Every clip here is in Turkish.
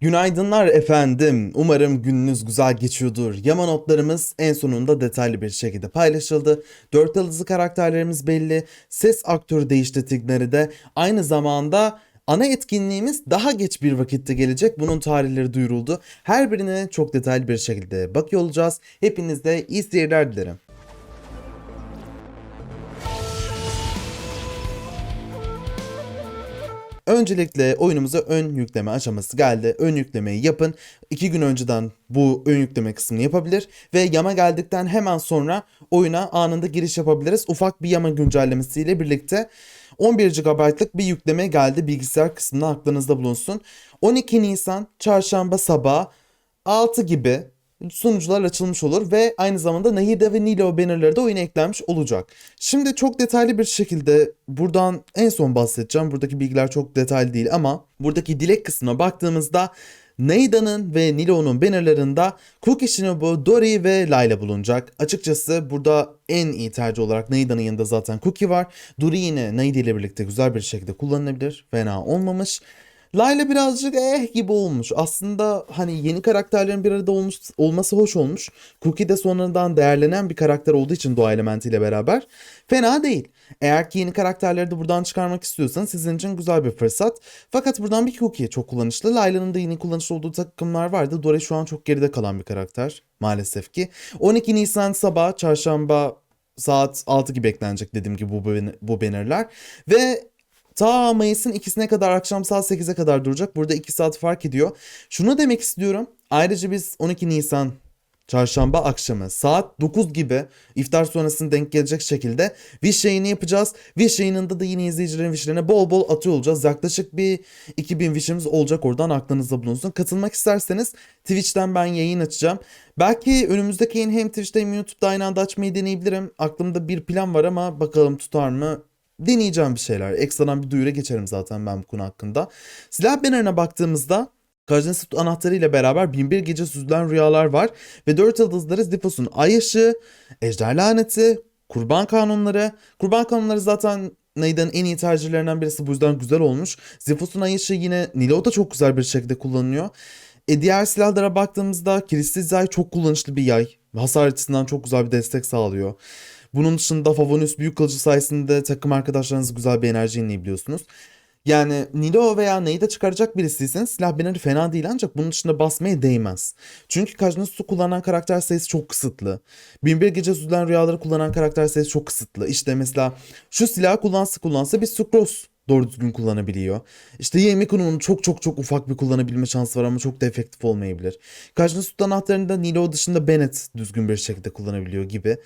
Günaydınlar efendim. Umarım gününüz güzel geçiyordur. Yama notlarımız en sonunda detaylı bir şekilde paylaşıldı. Dört yıldızlı karakterlerimiz belli. Ses aktörü değiştirdikleri de aynı zamanda ana etkinliğimiz daha geç bir vakitte gelecek. Bunun tarihleri duyuruldu. Her birine çok detaylı bir şekilde bakıyor olacağız. Hepinize iyi seyirler dilerim. Öncelikle oyunumuza ön yükleme aşaması geldi. Ön yüklemeyi yapın. İki gün önceden bu ön yükleme kısmını yapabilir ve yama geldikten hemen sonra oyuna anında giriş yapabiliriz. Ufak bir yama güncellemesiyle birlikte 11 GB'lık bir yükleme geldi bilgisayar kısmına aklınızda bulunsun. 12 Nisan çarşamba sabah 6 gibi sunucular açılmış olur ve aynı zamanda Nahida ve Nilo bannerları da oyuna eklenmiş olacak. Şimdi çok detaylı bir şekilde buradan en son bahsedeceğim. Buradaki bilgiler çok detaylı değil ama buradaki dilek kısmına baktığımızda Naida'nın ve Nilo'nun bannerlarında Cookie Shinobu, Dory ve Layla bulunacak. Açıkçası burada en iyi tercih olarak Naida'nın yanında zaten Cookie var. Dory yine Naida ile birlikte güzel bir şekilde kullanılabilir. Fena olmamış. Layla birazcık eh gibi olmuş. Aslında hani yeni karakterlerin bir arada olmuş, olması hoş olmuş. Cookie de sonradan değerlenen bir karakter olduğu için doğa elementiyle beraber. Fena değil. Eğer ki yeni karakterleri de buradan çıkarmak istiyorsanız sizin için güzel bir fırsat. Fakat buradan bir Cookie çok kullanışlı. Layla'nın da yeni kullanışlı olduğu takımlar vardı. Dore şu an çok geride kalan bir karakter maalesef ki. 12 Nisan sabah çarşamba saat 6 gibi beklenecek dediğim gibi bu, bu bannerlar. Ve Ta Mayıs'ın ikisine kadar akşam saat 8'e kadar duracak. Burada 2 saat fark ediyor. Şunu demek istiyorum. Ayrıca biz 12 Nisan çarşamba akşamı saat 9 gibi iftar sonrasını denk gelecek şekilde wish yayını yapacağız. Wish yayınında da yine izleyicilerin wishlerine bol bol atıyor olacağız. Yaklaşık bir 2000 wishimiz olacak oradan aklınızda bulunsun. Katılmak isterseniz Twitch'ten ben yayın açacağım. Belki önümüzdeki yayın hem Twitch'te hem YouTube'da aynı anda açmayı deneyebilirim. Aklımda bir plan var ama bakalım tutar mı? Deneyeceğim bir şeyler. Ekstradan bir duyuru geçerim zaten ben bu konu hakkında. Silah bannerına baktığımızda Kajnesut anahtarı ile beraber binbir gece süzülen rüyalar var. Ve dört yıldızları Zifos'un ay ışığı, ejder laneti, kurban kanunları. Kurban kanunları zaten Naida'nın en iyi tercihlerinden birisi bu yüzden güzel olmuş. Zifos'un ay ışığı yine Nilo'da çok güzel bir şekilde kullanılıyor. E diğer silahlara baktığımızda Kilisli Yay çok kullanışlı bir yay. Hasar açısından çok güzel bir destek sağlıyor. Bunun dışında Favonius büyük kılıcı sayesinde takım arkadaşlarınızı güzel bir enerji inleyebiliyorsunuz. Yani Nilo veya neyi de çıkaracak birisiyseniz silah bineri fena değil ancak bunun dışında basmaya değmez. Çünkü Kajnus'u kullanan karakter sayısı çok kısıtlı. Binbir Gece Süzülen Rüyaları kullanan karakter sayısı çok kısıtlı. İşte mesela şu silahı kullansa kullansa bir Sucrose doğru düzgün kullanabiliyor. İşte Yemiku'nun çok çok çok ufak bir kullanabilme şansı var ama çok da efektif olmayabilir. Kajnus'u anahtarını da Nilo dışında Bennett düzgün bir şekilde kullanabiliyor gibi.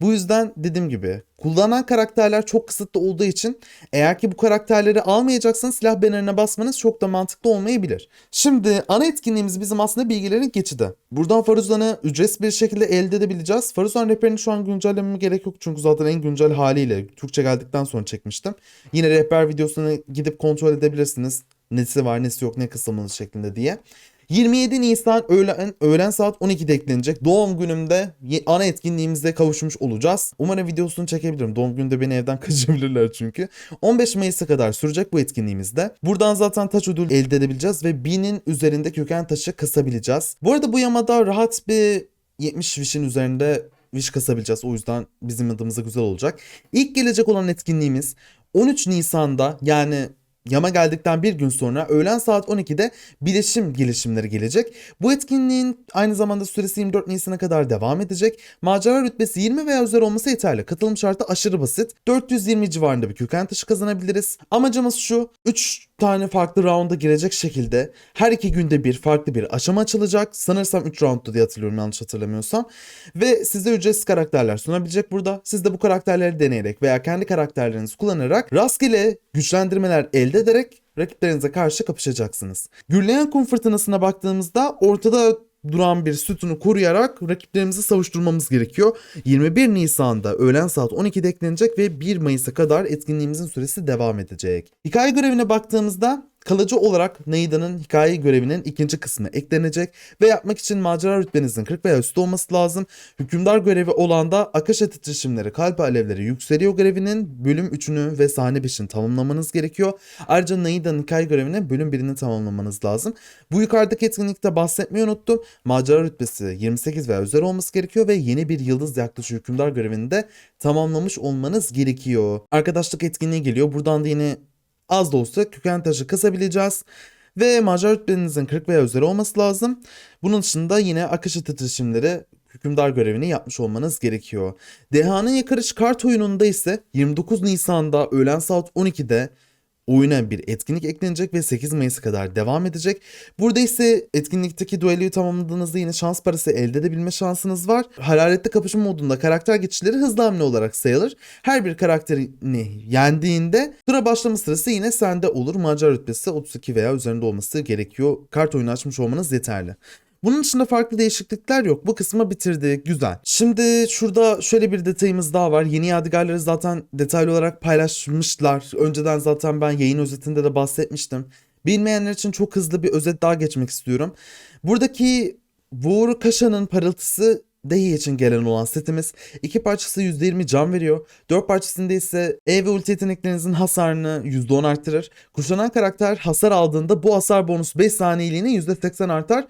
Bu yüzden dediğim gibi kullanan karakterler çok kısıtlı olduğu için eğer ki bu karakterleri almayacaksanız silah bannerine basmanız çok da mantıklı olmayabilir. Şimdi ana etkinliğimiz bizim aslında bilgilerin geçidi. Buradan Faruzan'ı ücretsiz bir şekilde elde edebileceğiz. Faruzan rehberini şu an güncellememe gerek yok çünkü zaten en güncel haliyle Türkçe geldikten sonra çekmiştim. Yine rehber videosunu gidip kontrol edebilirsiniz. Nesi var nesi yok ne kısılmalı şeklinde diye. 27 Nisan öğlen, öğlen saat 12'de eklenecek. Doğum günümde ana etkinliğimize kavuşmuş olacağız. Umarım videosunu çekebilirim. Doğum gününde beni evden kaçırabilirler çünkü. 15 Mayıs'a kadar sürecek bu etkinliğimizde. Buradan zaten taş ödül elde edebileceğiz ve 1000'in üzerinde köken taşı kasabileceğiz. Bu arada bu yamada rahat bir 70 fişin üzerinde wish kasabileceğiz. O yüzden bizim adımıza güzel olacak. İlk gelecek olan etkinliğimiz 13 Nisan'da yani Yama geldikten bir gün sonra öğlen saat 12'de bileşim gelişimleri gelecek. Bu etkinliğin aynı zamanda süresi 24 Nisan'a kadar devam edecek. Macera rütbesi 20 veya üzeri olması yeterli. Katılım şartı aşırı basit. 420 civarında bir köken taşı kazanabiliriz. Amacımız şu. 3 tane farklı rounda girecek şekilde her iki günde bir farklı bir aşama açılacak. Sanırsam 3 roundda diye hatırlıyorum yanlış hatırlamıyorsam. Ve size ücretsiz karakterler sunabilecek burada. Siz de bu karakterleri deneyerek veya kendi karakterlerinizi kullanarak rastgele güçlendirmeler elde ederek rakiplerinize karşı kapışacaksınız. Gürleyen kum fırtınasına baktığımızda ortada duran bir sütunu koruyarak rakiplerimizi savuşturmamız gerekiyor. 21 Nisan'da öğlen saat 12'de eklenecek ve 1 Mayıs'a kadar etkinliğimizin süresi devam edecek. Hikaye görevine baktığımızda kalıcı olarak Naida'nın hikaye görevinin ikinci kısmı eklenecek ve yapmak için macera rütbenizin 40 veya üstü olması lazım. Hükümdar görevi olan da Akasha titreşimleri, kalp alevleri yükseliyor görevinin bölüm 3'ünü ve sahne 5'ini tamamlamanız gerekiyor. Ayrıca Naida'nın hikaye görevinin bölüm 1'ini tamamlamanız lazım. Bu yukarıdaki etkinlikte bahsetmeyi unuttum. Macera rütbesi 28 veya üzeri olması gerekiyor ve yeni bir yıldız yaklaşık hükümdar görevini de tamamlamış olmanız gerekiyor. Arkadaşlık etkinliği geliyor. Buradan da yine az da olsa köken taşı kasabileceğiz. Ve macera rütbenizin 40 veya üzeri olması lazım. Bunun dışında yine akışı titreşimleri hükümdar görevini yapmış olmanız gerekiyor. Deha'nın Yakarış kart oyununda ise 29 Nisan'da öğlen saat 12'de oyuna bir etkinlik eklenecek ve 8 Mayıs'a kadar devam edecek. Burada ise etkinlikteki duelloyu tamamladığınızda yine şans parası elde edebilme şansınız var. Hararetli kapışma modunda karakter geçişleri hızlı hamle olarak sayılır. Her bir karakterini yendiğinde tura başlama sırası yine sende olur. Macera rütbesi 32 veya üzerinde olması gerekiyor. Kart oyunu açmış olmanız yeterli. Bunun dışında farklı değişiklikler yok. Bu kısmı bitirdik. Güzel. Şimdi şurada şöyle bir detayımız daha var. Yeni yadigarları zaten detaylı olarak paylaşmışlar. Önceden zaten ben yayın özetinde de bahsetmiştim. Bilmeyenler için çok hızlı bir özet daha geçmek istiyorum. Buradaki Vuğur Kaşa'nın parıltısı Dehi için gelen olan setimiz. iki parçası %20 can veriyor. Dört parçasında ise E ve ulti yeteneklerinizin hasarını %10 arttırır. Kuşanan karakter hasar aldığında bu hasar bonusu 5 saniyeliğine %80 artar.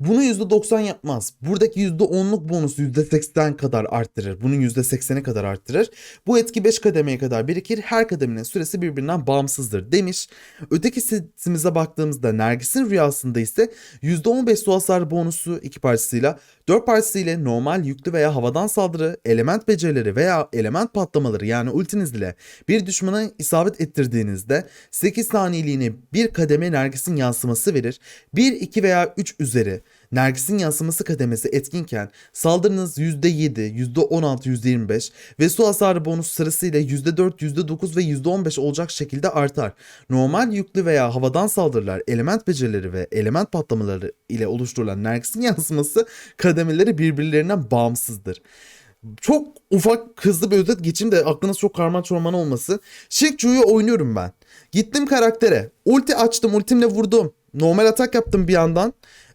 Bunu %90 yapmaz. Buradaki %10'luk bonus %80 kadar arttırır. Bunun %80'e kadar arttırır. Bu etki 5 kademeye kadar birikir. Her kademenin süresi birbirinden bağımsızdır demiş. Öteki setimize baktığımızda Nergis'in rüyasında ise %15 su hasar bonusu iki parçasıyla 4 parçasıyla normal yüklü veya havadan saldırı, element becerileri veya element patlamaları yani ultiniz ile bir düşmana isabet ettirdiğinizde 8 saniyeliğine bir kademe Nergis'in yansıması verir. 1, 2 veya 3 üzeri Nergis'in yansıması kademesi etkinken saldırınız %7, %16, %25 ve su hasarı bonus sırasıyla %4, %9 ve %15 olacak şekilde artar. Normal yüklü veya havadan saldırılar, element becerileri ve element patlamaları ile oluşturulan Nergis'in yansıması kademeleri birbirlerinden bağımsızdır. Çok ufak hızlı bir özet geçeyim de aklınız çok karman çorman olması. Shikchu'yu oynuyorum ben. Gittim karaktere. Ulti açtım. Ultimle vurdum. Normal atak yaptım bir yandan.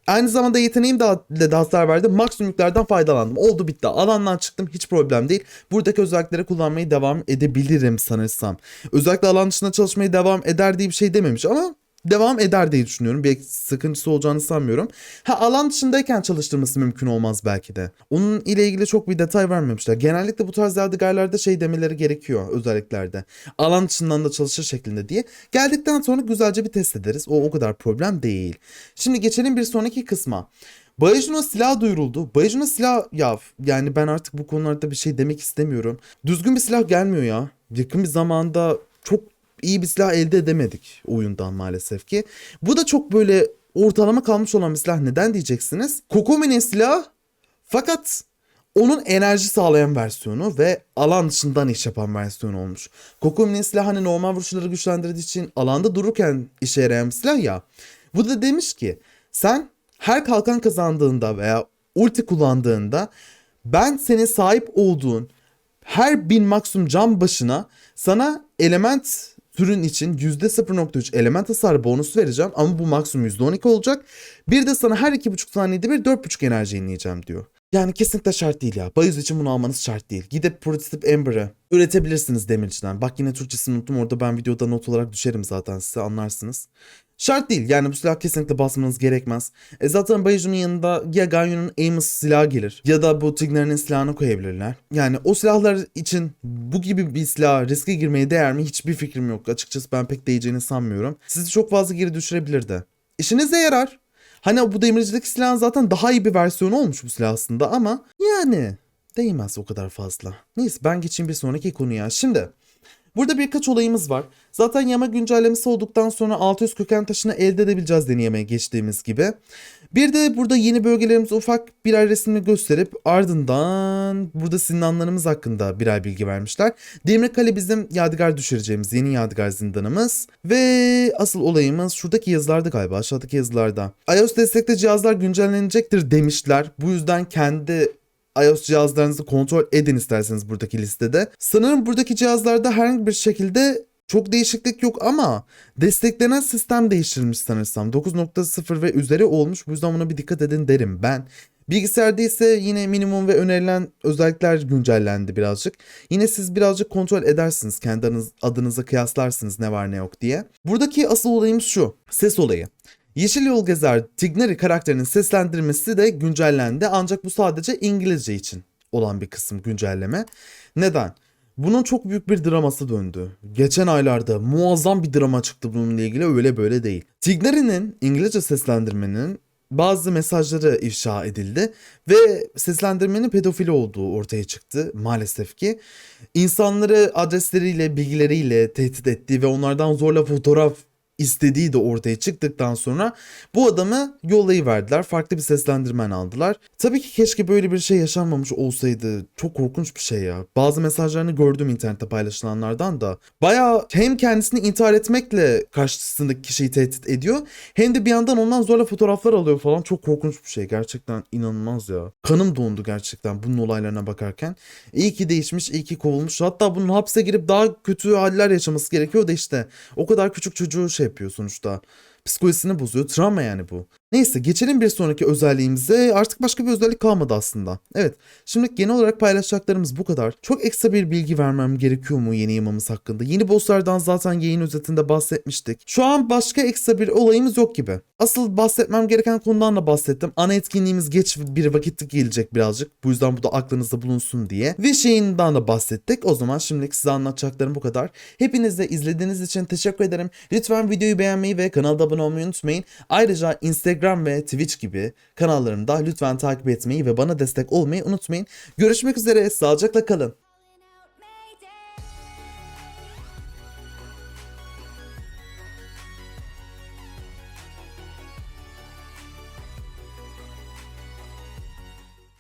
Aynı zamanda yeteneğim de, de hasar verdi. Maksimum yüklerden faydalandım. Oldu bitti. Alandan çıktım. Hiç problem değil. Buradaki özellikleri kullanmayı devam edebilirim sanırsam. Özellikle alan dışında çalışmayı devam eder diye bir şey dememiş ama devam eder diye düşünüyorum. Bir sıkıntısı olacağını sanmıyorum. Ha alan dışındayken çalıştırması mümkün olmaz belki de. Onun ile ilgili çok bir detay vermemişler. Genellikle bu tarz yadigarlarda şey demeleri gerekiyor özelliklerde. Alan dışından da çalışır şeklinde diye. Geldikten sonra güzelce bir test ederiz. O o kadar problem değil. Şimdi geçelim bir sonraki kısma. Bayajun'a silah duyuruldu. Bayajun'a silah ya yani ben artık bu konularda bir şey demek istemiyorum. Düzgün bir silah gelmiyor ya. Yakın bir zamanda çok iyi bir silah elde edemedik oyundan maalesef ki. Bu da çok böyle ortalama kalmış olan bir silah. Neden diyeceksiniz? Kokomi'nin silahı fakat onun enerji sağlayan versiyonu ve alan dışından iş yapan versiyonu olmuş. Kokomi'nin silahı hani normal vuruşları güçlendirdiği için alanda dururken işe yarayan bir silah ya. Bu da demiş ki sen her kalkan kazandığında veya ulti kullandığında ben senin sahip olduğun her bin maksimum can başına sana element türün için %0.3 element hasar bonusu vereceğim ama bu maksimum %12 olacak. Bir de sana her 2.5 saniyede bir 4.5 enerji yenileyeceğim diyor. Yani kesinlikle şart değil ya. Bayuz için bunu almanız şart değil. Gidip Prototip Ember'ı üretebilirsiniz demirciden. Bak yine Türkçesini unuttum orada ben videoda not olarak düşerim zaten size anlarsınız. Şart değil yani bu silah kesinlikle basmanız gerekmez. E zaten Bayuju'nun yanında ya Ganyu'nun Amos silahı gelir ya da bu Tigner'in silahını koyabilirler. Yani o silahlar için bu gibi bir silah riske girmeye değer mi hiçbir fikrim yok. Açıkçası ben pek değeceğini sanmıyorum. Sizi çok fazla geri düşürebilir de. İşinize yarar. Hani bu demircideki silahın zaten daha iyi bir versiyonu olmuş bu silah aslında ama yani değmez o kadar fazla. Neyse ben geçeyim bir sonraki konuya. Şimdi Burada birkaç olayımız var. Zaten yama güncellemesi olduktan sonra 600 köken taşını elde edebileceğiz deneyemeye geçtiğimiz gibi. Bir de burada yeni bölgelerimizi ufak birer resimle gösterip ardından burada zindanlarımız hakkında birer bilgi vermişler. Demirkale bizim yadigar düşüreceğimiz yeni yadigar zindanımız. Ve asıl olayımız şuradaki yazılarda galiba aşağıdaki yazılarda. iOS destekli cihazlar güncellenecektir demişler. Bu yüzden kendi iOS cihazlarınızı kontrol edin isterseniz buradaki listede. Sanırım buradaki cihazlarda herhangi bir şekilde Çok değişiklik yok ama desteklenen sistem değiştirilmiş sanırsam. 9.0 ve üzeri olmuş. Bu yüzden buna bir dikkat edin derim ben. Bilgisayarda ise yine minimum ve önerilen özellikler güncellendi birazcık. Yine siz birazcık kontrol edersiniz. Kendi adınız, adınıza kıyaslarsınız ne var ne yok diye. Buradaki asıl olayımız şu. Ses olayı. Yeşil Yol Gezer Tigneri karakterinin seslendirmesi de güncellendi. Ancak bu sadece İngilizce için olan bir kısım güncelleme. Neden? Bunun çok büyük bir draması döndü. Geçen aylarda muazzam bir drama çıktı bununla ilgili öyle böyle değil. Tigneri'nin İngilizce seslendirmenin bazı mesajları ifşa edildi ve seslendirmenin pedofili olduğu ortaya çıktı maalesef ki. İnsanları adresleriyle, bilgileriyle tehdit ettiği ve onlardan zorla fotoğraf istediği de ortaya çıktıktan sonra bu adamı yollayıverdiler. Farklı bir seslendirmen aldılar. Tabii ki keşke böyle bir şey yaşanmamış olsaydı. Çok korkunç bir şey ya. Bazı mesajlarını gördüm internette paylaşılanlardan da. Bayağı hem kendisini intihar etmekle karşısındaki kişiyi tehdit ediyor. Hem de bir yandan ondan zorla fotoğraflar alıyor falan. Çok korkunç bir şey. Gerçekten inanılmaz ya. Kanım dondu gerçekten bunun olaylarına bakarken. İyi ki değişmiş, iyi ki kovulmuş. Hatta bunun hapse girip daha kötü haller yaşaması gerekiyor da işte. O kadar küçük çocuğu şey yapıyor sonuçta. Psikolojisini bozuyor. Travma yani bu. Neyse geçelim bir sonraki özelliğimize. Artık başka bir özellik kalmadı aslında. Evet. Şimdi genel olarak paylaşacaklarımız bu kadar. Çok ekstra bir bilgi vermem gerekiyor mu yeni yamamız hakkında? Yeni bosslardan zaten yayın özetinde bahsetmiştik. Şu an başka ekstra bir olayımız yok gibi. Asıl bahsetmem gereken konudan da bahsettim. Ana etkinliğimiz geç bir vakitte gelecek birazcık. Bu yüzden bu da aklınızda bulunsun diye. Ve şeyinden de bahsettik. O zaman şimdilik size anlatacaklarım bu kadar. Hepinize izlediğiniz için teşekkür ederim. Lütfen videoyu beğenmeyi ve kanalda abone olmayı unutmayın. Ayrıca Instagram ve Twitch gibi kanallarımda lütfen takip etmeyi ve bana destek olmayı unutmayın. Görüşmek üzere. Sağlıcakla kalın.